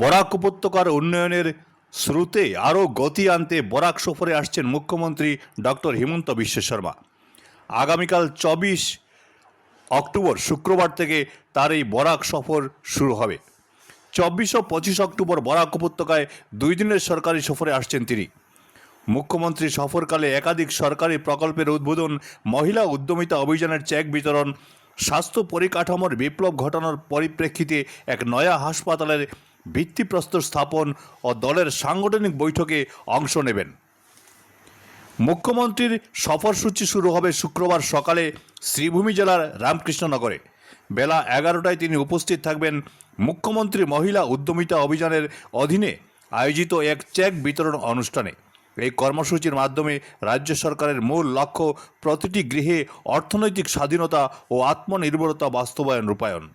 বরাক উপত্যকার উন্নয়নের স্রোতে আরও গতি আনতে বরাক সফরে আসছেন মুখ্যমন্ত্রী ডক্টর হিমন্ত বিশ্ব শর্মা। আগামীকাল চব্বিশ অক্টোবর শুক্রবার থেকে তার এই বরাক সফর শুরু হবে। চব্বিশ ও পঁচিশ অক্টোবর বরাক উপত্যকায় দুই দিনের সরকারি সফরে আসছেন তিনি। মুখ্যমন্ত্রী সফরকালে একাধিক সরকারি প্রকল্পের উদ্বোধন, মহিলা উদ্যমিতা অভিযানের চেক বিতরণ, স্বাস্থ্য পরিকাঠামোর বিপ্লব ঘটানোর পরিপ্রেক্ষিতে এক নয়া হাসপাতালের ভিত্তিপ্রস্তর স্থাপন ও দলের সাংগঠনিক বৈঠকে অংশ নেবেন। মুখ্যমন্ত্রীর সফরসূচি শুরু হবে শুক্রবার সকালে শ্রীভূমি জেলার রামকৃষ্ণনগরে। বেলা এগারোটায় তিনি উপস্থিত থাকবেন মুখ্যমন্ত্রী মহিলা উদ্যমিতা অভিযানের অধীনে আয়োজিত এক চেক বিতরণ অনুষ্ঠানে। এই কর্মসূচির মাধ্যমে রাজ্য সরকারের মূল লক্ষ্য প্রতিটি গৃহে অর্থনৈতিক স্বাধীনতা ও আত্মনির্ভরতা বাস্তবায়ন রূপায়ণ।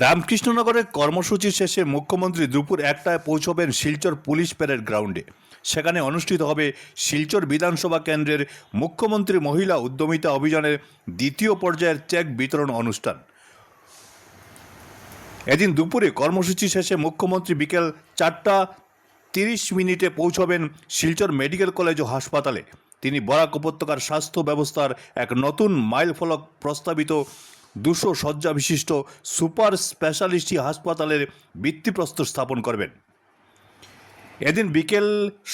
রামকৃষ্ণনগরের কর্মসূচি শেষে মুখ্যমন্ত্রী দুপুর একটায় পৌঁছবেন শিলচর পুলিশ প্যারেড গ্রাউন্ডে। সেখানে অনুষ্ঠিত হবে শিলচর বিধানসভা কেন্দ্রের মুখ্যমন্ত্রী মহিলা উদ্যমিতা অভিযানের দ্বিতীয় পর্যায়ের চেক বিতরণ অনুষ্ঠান। এদিন দুপুরে কর্মসূচি শেষে মুখ্যমন্ত্রী বিকেল চারটা তিরিশ মিনিটে পৌঁছবেন শিলচর মেডিকেল কলেজ ও হাসপাতালে। তিনি বরাক উপত্যকার স্বাস্থ্য ব্যবস্থার এক নতুন মাইলফলক প্রস্তাবিত দুশো শয্যা বিশিষ্ট সুপার স্পেশালিস্টি হাসপাতালের ভিত্তিপ্রস্তর স্থাপন করবেন। এদিন বিকেল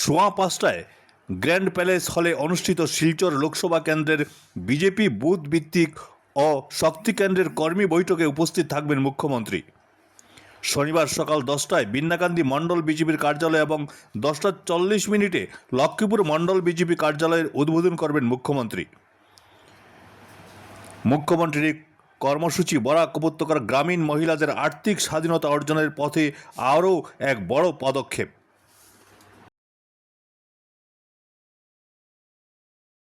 সোয়া পাঁচটায় গ্র্যান্ড প্যালেস হলে অনুষ্ঠিত শিলচর লোকসভা কেন্দ্রের বিজেপি বুথ ভিত্তিক ও শক্তি কেন্দ্রের কর্মী বৈঠকে উপস্থিত থাকবেন মুখ্যমন্ত্রী। শনিবার সকাল দশটায় বিন্নাকান্দি মণ্ডল বিজেপির কার্যালয় এবং দশটা চল্লিশ মিনিটে লক্ষ্মীপুর মণ্ডল বিজেপি কার্যালয়ের উদ্বোধন করবেন মুখ্যমন্ত্রী। মুখ্যমন্ত্রীর কর্মসূচি বরাক উপত্যকার গ্রামীণ মহিলাদের আর্থিক স্বাধীনতা অর্জনের পথে আরও এক বড় পদক্ষেপ।